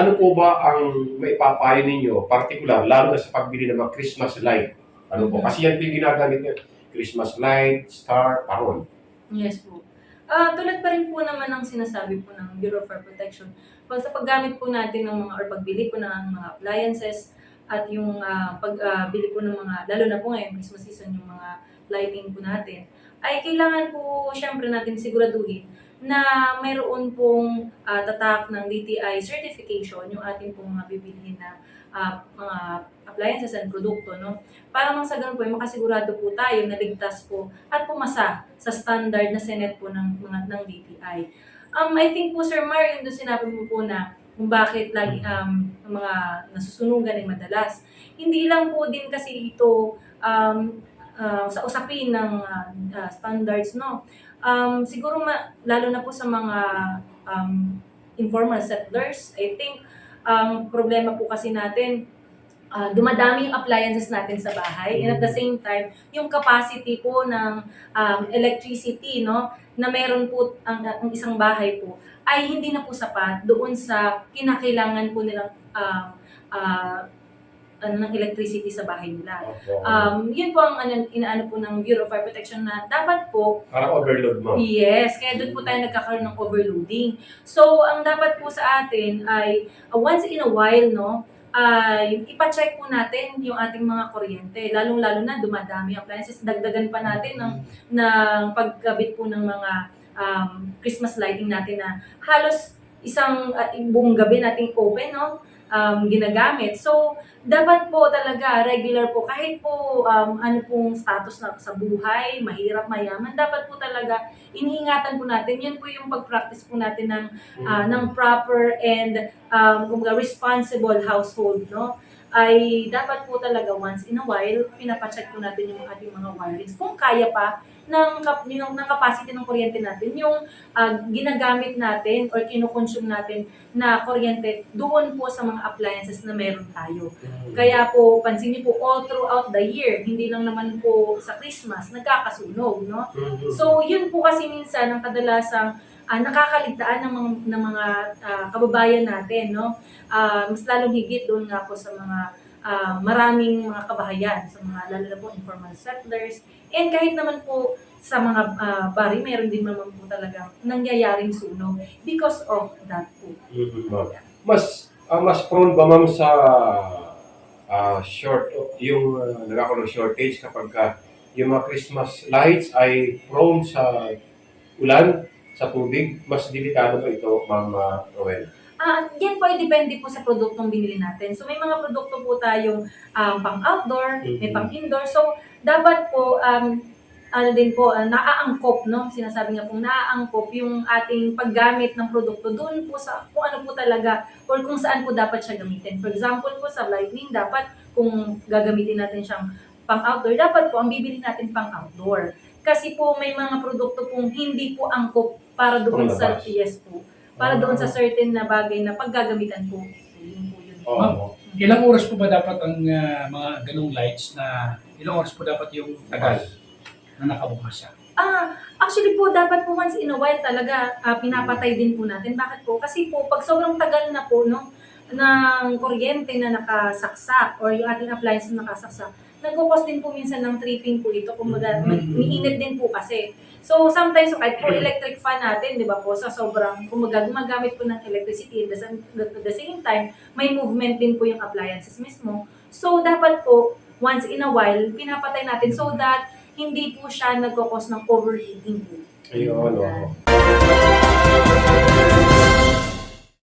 ano po ba ang maipapayo ninyo, particular, lalo na sa pagbili ng mga Christmas light? Ano po? Kasi yan po yung ginagamit nyo. Christmas light, star, paron. Yes po. Ah, tulad pa rin po naman ng sinasabi po ng Bureau Fire Protection, pag sa paggamit po natin ng mga or pagbili po ng mga appliances at yung ah, pagbili po ng mga lalo na po ngayon Christmas season yung mga lighting po natin ay kailangan po syempre natin siguraduhin na mayroon pong ah, tatak ng DTI certification yung ating pong mga bibilhin na ah, mga appliances and produkto no para mang sa ganun po ay makasigurado po tayo na ligtas po at pumasa sa standard na Senate po ng mga ng DTI. Um, I think po Sir Mar, yung doon sinabi mo po na kung bakit lagi um, mga nasusunugan ay madalas. Hindi lang po din kasi ito um, uh, sa usapin ng uh, uh, standards, no? Um, siguro ma- lalo na po sa mga um, informal settlers, I think ang problema po kasi natin ah, dumadami yung appliances natin sa bahay and at the same time yung capacity po ng um, electricity no na meron po ang, ang isang bahay po ay hindi na po sapat doon sa kinakailangan po nilang um, ah, ano ng electricity sa bahay nila. Um, yun po ang ano, inaano po ng Bureau of Fire Protection na dapat po Parang overload mo. Yes, kaya doon po tayo nagkakaroon ng overloading. So, ang dapat po sa atin ay uh, once in a while, no, ay ipa-check po natin yung ating mga kuryente. Lalong-lalo na dumadami ang appliances. Dagdagan pa natin ng, ng pagkabit po ng mga um, Christmas lighting natin na halos isang uh, buong gabi nating open, no? Um, ginagamit. So, dapat po talaga regular po kahit po um, ano pong status na sa buhay, mahirap, mayaman, dapat po talaga iniingatan po natin. Yan po yung pag-practice po natin ng ah, ng proper and um, responsible household, no? Ay dapat po talaga once in a while, pinapacheck po natin yung ating mga wirings. Kung kaya pa, ng, kap- yung, ng capacity ng kuryente natin, yung ah, ginagamit natin or kinukonsume natin na kuryente doon po sa mga appliances na meron tayo. Kaya po, pansin niyo po, all throughout the year, hindi lang naman po sa Christmas, nagkakasunog, no? Mhm. So, yun po kasi minsan ang kadalasang ah, nakakaligtaan ng mga, ng mga ah, kababayan natin, no? Ah, mas lalong higit doon nga po sa mga ah, maraming mga kabahayan, sa mga lalo na po informal settlers. And kahit naman po sa mga ah, bari, meron din naman po talagang nangyayaring sunog because of that po. Mhm, ma'am. Mas ah, mas prone ba ma'am sa ah, short yung uh, nagkakaroon ng shortage kapag ka yung mga Christmas lights ay prone sa ulan, sa tubig, mas delikado ba ito, Ma'am uh, Rowel? Ah, yan po ay depende po sa produktong binili natin. So may mga produkto po tayong um, pang outdoor, may Mhm. pang indoor. So dapat po um ano din po, ah, naaangkop, no? Sinasabi nga pong naaangkop yung ating paggamit ng produkto doon po sa kung ano po talaga or kung saan po dapat siya gamitin. For example po sa lightning, dapat kung gagamitin natin siyang pang outdoor, dapat po ang bibili natin pang outdoor. Kasi po may mga produkto pong hindi po angkop para doon sa Panglabas. yes po para doon sa certain na bagay na paggagamitan po. Yun po yun. Oo. Ilang oras po ba dapat ang ah, mga ganong lights na ilang oras po dapat yung tagal na nakabukas siya? Ah, actually po, dapat po once in a while talaga ah, pinapatay din po natin. Bakit po? Kasi po, pag sobrang tagal na po, no, ng kuryente na nakasaksak or yung ating appliance na nakasaksak, nagkukos din po minsan ng tripping po ito. Kung mag- Mhm. umiinit din po kasi. So, sometimes, kahit po electric fan natin, di ba po, sa sobrang, kung gumagamit po ng electricity, at the, same- at the same time, may movement din po yung appliances mismo. So, dapat po, once in a while, pinapatay natin so that hindi po siya nagkakos ng overheating po. Ayun, oo.